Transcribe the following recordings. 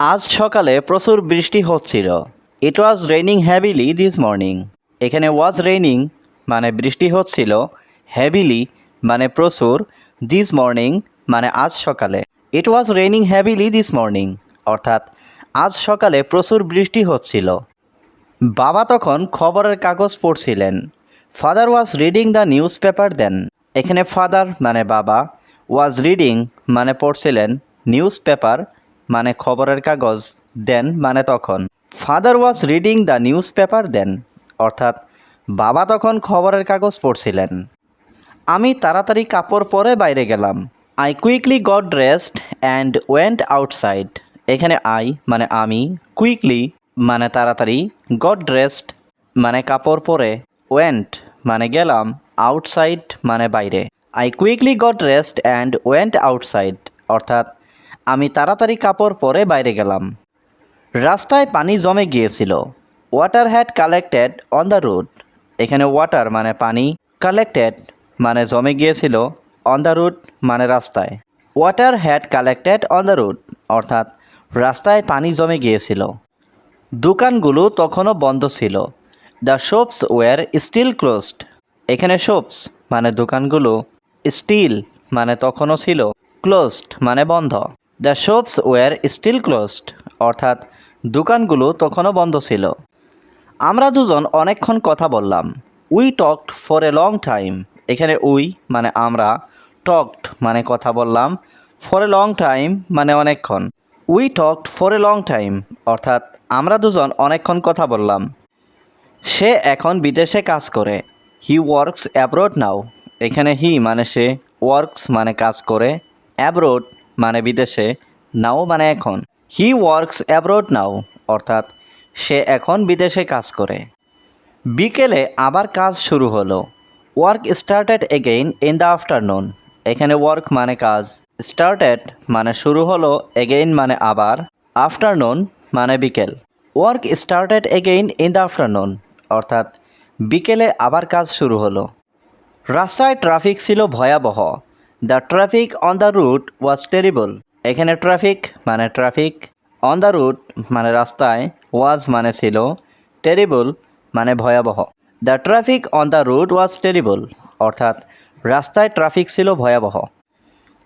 আজ সকালে প্রচুর বৃষ্টি হচ্ছিল। It was raining heavily this morning এখানে ওয়াজ রেইনিং মানে বৃষ্টি হচ্ছিল হ্যাভিলি মানে প্রচুর দিস মর্নিং মানে আজ সকালে। It was raining heavily this morning অর্থাৎ আজ সকালে প্রচুর বৃষ্টি হচ্ছিল। বাবা তখন খবরের কাগজ পড়ছিলেন। Father was reading the newspaper then এখানে ফাদার মানে বাবা ওয়াজ রিডিং মানে পড়ছিলেন নিউজ পেপার মানে খবরের কাগজ, দেন মানে তখন। Father was reading the newspaper then অর্থাৎ বাবা তখন খবরের কাগজ পড়ছিলেন। আমি তাড়াতাড়ি কাপড় পরে বাইরে গেলাম। I quickly got dressed and went outside এখানে আই মানে আমি কুইকলি মানে তাড়াতাড়ি গট ড্রেসড মানে কাপড় পরে ওয়েন্ট মানে গেলাম আউটসাইড মানে বাইরে। I quickly got dressed and went outside অর্থাৎ আমি তাড়াতাড়ি কাপড় পরে বাইরে গেলাম। রাস্তায় পানি জমে গিয়েছিল। Water had collected on the route এখানে ওয়াটার মানে পানি কালেক্টেড মানে জমে গিয়েছিল অন দ্য রুট মানে রাস্তায়। Water had collected on the route অর্থাৎ রাস্তায় পানি জমে গিয়েছিল। দোকানগুলো তখনও বন্ধ ছিল। The shops were still closed এখানে শপস মানে দোকানগুলো স্টিল মানে তখনও ছিল। ক্লোজড মানে বন্ধ। The shops were still closed, অর্থাৎ দোকানগুলো তখনও বন্ধ ছিল। আমরা দুজন অনেকক্ষণ কথা বললাম। We talked for a long time এখানে উই মানে আমরা। টকড মানে কথা বললাম। ফর এ লং টাইম মানে অনেকক্ষণ। We talked for a long time অর্থাৎ আমরা দুজন অনেকক্ষণ কথা বললাম। সে এখন বিদেশে কাজ করে। হি ওয়ার্কস অ্যাব্রোড নাও এখানে হি মানে সে ওয়ার্কস মানে কাজ করে। অ্যাব্রোড মানে বিদেশে, নাও মানে এখন। হি ওয়ার্কস অ্যাব্রোড নাও অর্থাৎ সে এখন বিদেশে কাজ করে। বিকেলে আবার কাজ শুরু হলো। Work started again in the afternoon এখানে ওয়ার্ক মানে কাজ। স্টার্টেড মানে শুরু হলো এগেইন মানে আবার। আফটারনুন মানে বিকেল। Work started again in the afternoon অর্থাৎ বিকেলে আবার কাজ শুরু হলো। রাস্তায় ট্রাফিক ছিল ভয়াবহ। The traffic on the route was terrible এখানে ট্রাফিক মানে ট্রাফিক অন দ্য রুট মানে রাস্তায় ওয়াজ মানে ছিল টেরিবল মানে ভয়াবহ। The traffic on the route was terrible অর্থাৎ রাস্তায় ট্রাফিক ছিল ভয়াবহ।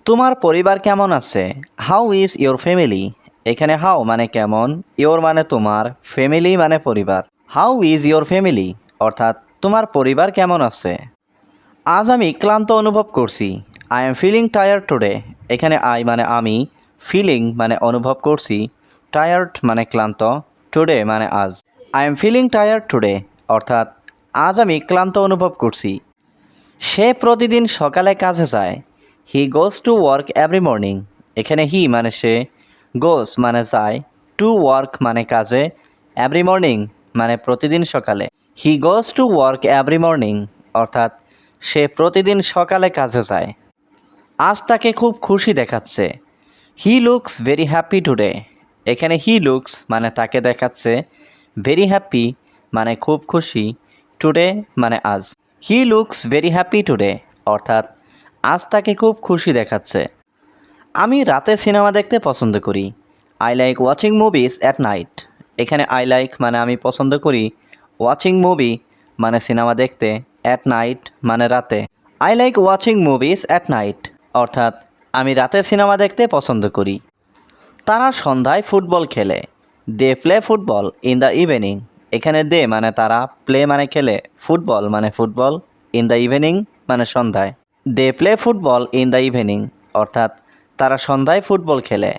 তোমার পরিবার কেমন আছে? হাউ ইজ ইয়োর ফ্যামিলি এখানে হাউ মানে কেমন ইয়োর মানে তোমার ফ্যামিলি মানে পরিবার। হাউ ইজ ইয়োর ফ্যামিলি অর্থাৎ তোমার পরিবার কেমন আছে? আজ আমি ক্লান্ত অনুভব করছি। I am feeling tired today এখানে আই মানে আমি ফিলিং মানে অনুভব করছি টায়ার্ড মানে ক্লান্ত টুডে মানে আজ। I am feeling tired today অর্থাৎ আজ আমি ক্লান্ত অনুভব করছি। সে প্রতিদিন সকালে কাজে যায়। He goes to work every morning এখানে হি মানে সে গোজ মানে যায় টু ওয়ার্ক মানে কাজে এভরি মর্নিং মানে প্রতিদিন সকালে। He goes to work every morning অর্থাৎ সে প্রতিদিন সকালে কাজে যায়। আজ তাকে খুব খুশি দেখাচ্ছে। He looks very happy today এখানে হি লুকস মানে তাকে দেখাচ্ছে। ভেরি হ্যাপি মানে খুব খুশি। টুডে মানে আজ। He looks very happy today অর্থাৎ আজ তাকে খুব খুশি দেখাচ্ছে। আমি রাতে সিনেমা দেখতে পছন্দ করি। I like watching movies at night এখানে আই লাইক মানে আমি পছন্দ করি। ওয়াচিং মুভি মানে সিনেমা দেখতে অ্যাট নাইট মানে রাতে। I like watching movies at night অর্থাৎ আমি রাতে সিনেমা দেখতে পছন্দ করি। তারা সন্ধ্যায় ফুটবল খেলে। They play football in the evening. এখানে দে মানে তারা, প্লে মানে খেলে, ফুটবল মানে ফুটবল ইন দ্য ইভিনিং মানে সন্ধ্যায়। They play football in the evening, অর্থাৎ তারা সন্ধ্যায় ফুটবল খেলে।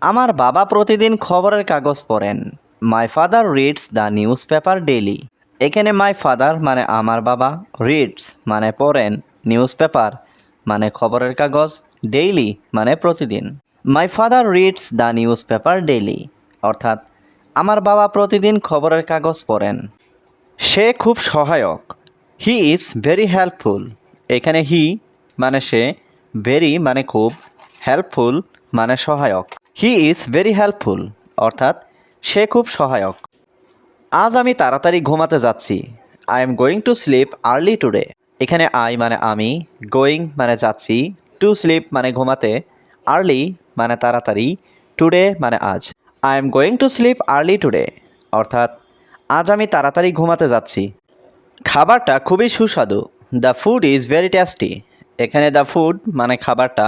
আমার বাবা প্রতিদিন খবরের কাগজ পড়েন। My father reads the newspaper daily এখানে মাই ফাদার মানে আমার বাবা রিডস মানে পড়েন নিউজ পেপার মানে খবরের কাগজ ডেইলি মানে প্রতিদিন। My father reads the newspaper daily অর্থাৎ আমার বাবা প্রতিদিন খবরের কাগজ পড়েন। সে খুব সহায়ক। হি ইজ ভেরি হেল্পফুল এখানে হি মানে সে ভেরি মানে খুব হেল্পফুল মানে সহায়ক। হি ইজ ভেরি হেল্পফুল অর্থাৎ সে খুব সহায়ক। আজ আমি তাড়াতাড়ি ঘুমাতে যাচ্ছি। I am going to sleep early today এখানে আই মানে আমি গোয়িং মানে যাচ্ছি টু স্লিপ মানে ঘুমাতে আর্লি মানে তাড়াতাড়ি টুডে মানে আজ। I am going to sleep early today অর্থাৎ, আজ আমি তাড়াতাড়ি ঘুমাতে যাচ্ছি। খাবারটা খুবই সুস্বাদু। The food is very tasty এখানে দ্য ফুড মানে খাবারটা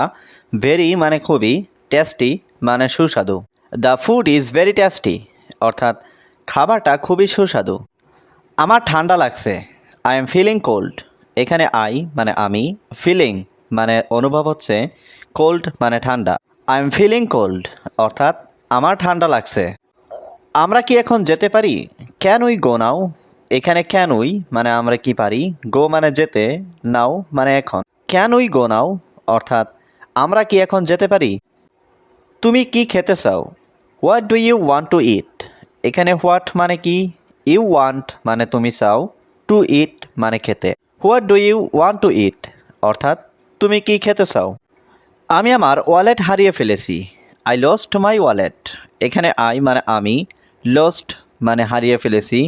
ভেরি মানে খুবই টেস্টি মানে সুস্বাদু। The food is very tasty অর্থাৎ, খাবারটা খুবই সুস্বাদু। আমার ঠান্ডা লাগছে। আই এম ফিলিং কোল্ড এখানে আই মানে আমি ফিলিং মানে অনুভব হচ্ছে কোল্ড মানে ঠান্ডা। আই এম ফিলিং কোল্ড অর্থাৎ আমার ঠান্ডা লাগছে। আমরা কি এখন যেতে পারি? ক্যান উই গো নাও এখানে ক্যান উই মানে আমরা কি পারি? গো মানে যেতে নাও মানে এখন। ক্যান উই গো নাও অর্থাৎ আমরা কি এখন যেতে পারি? তুমি কি খেতে চাও? What do you want to eat এখানে হোয়াট মানে কি? ইউ ওয়ান্ট মানে তুমি চাও টু ইট মানে খেতে। What do you want to eat? অর্থাৎ, তুমি কি খেতে চাও? আমি আমার ওয়ালেট হারিয়ে ফেলেছি। আই লস্ট মাই ওয়ালেট এখানে আই মানে আমি লস্ট মানে হারিয়ে ফেলেছি।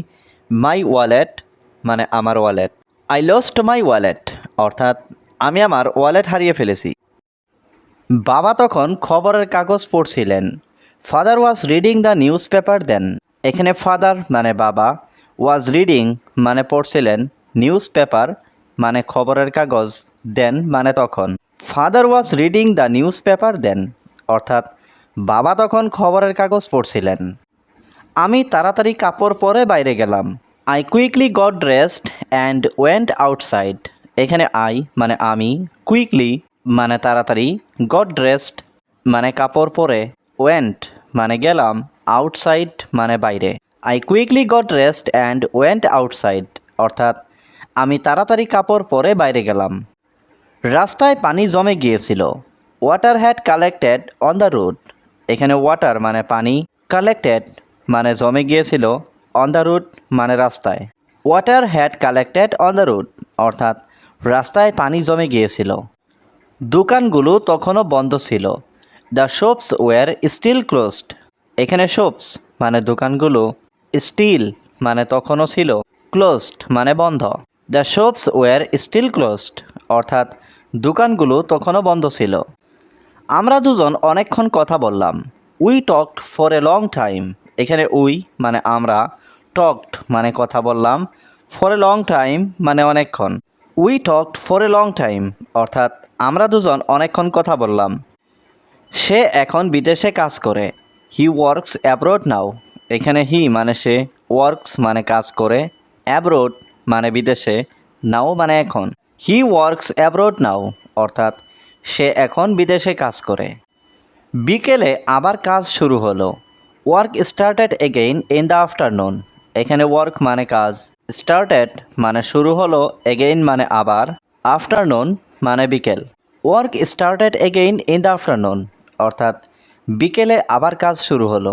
মাই ওয়ালেট মানে আমার wallet I lost my wallet অর্থাৎ, আমি আমার ওয়ালেট হারিয়ে ফেলেছি। বাবা তখন খবরের কাগজ পড়ছিলেন। Father was reading the newspaper then এখানে ফাদার মানে বাবা ওয়াজ রিডিং মানে পড়ছিলেন। নিউজ পেপার মানে খবরের কাগজ দেন মানে তখন। Father was reading the newspaper then অর্থাৎ বাবা তখন খবরের কাগজ পড়ছিলেন। আমি তাড়াতাড়ি কাপড় পরে বাইরে গেলাম। I quickly got dressed and went outside এখানে আই মানে আমি কুইকলি মানে তাড়াতাড়ি গট ড্রেসড মানে কাপড় পরে ওয়েন্ট মানে গেলাম আউটসাইড মানে বাইরে। I quickly got dressed and went outside অর্থাৎ আমি তাড়াতাড়ি কাপড় পরে বাইরে গেলাম। রাস্তায় পানি জমে গিয়েছিল। Water had collected on the route এখানে ওয়াটার মানে পানি কালেক্টেড মানে জমে গিয়েছিল অন দ্য রুট মানে রাস্তায়। Water had collected on the route অর্থাৎ রাস্তায় পানি জমে গিয়েছিল। দোকানগুলো তখনও বন্ধ ছিল। The shops were still closed এখানে শপস মানে দোকানগুলো স্টিল মানে তখনও ছিল। ক্লোজড মানে বন্ধ। The shops were still closed, অর্থাৎ দোকানগুলো তখনও বন্ধ ছিল। আমরা দুজন অনেকক্ষণ কথা বললাম। We talked for a long time. এখানে উই মানে আমরা, টকড মানে কথা বললাম, ফর এ লং টাইম মানে অনেকক্ষণ। We talked for a long time, অর্থাৎ আমরা দুজন অনেকক্ষণ কথা বললাম। সে এখন বিদেশে কাজ করে। He works abroad now. এখানে হি মানে সে, ওয়ার্কস মানে কাজ করে। অ্যাব্রোড মানে বিদেশে, নাও মানে এখন। হি ওয়ার্কস অ্যাব্রোড নাও অর্থাৎ সে এখন বিদেশে কাজ করে। বিকেলে আবার কাজ শুরু হলো। Work started again in the afternoon এখানে ওয়ার্ক মানে কাজ। স্টার্টেড মানে শুরু হলো এগেইন মানে আবার। আফটারনুন মানে বিকেল। Work started again in the afternoon অর্থাৎ বিকেলে আবার কাজ শুরু হলো।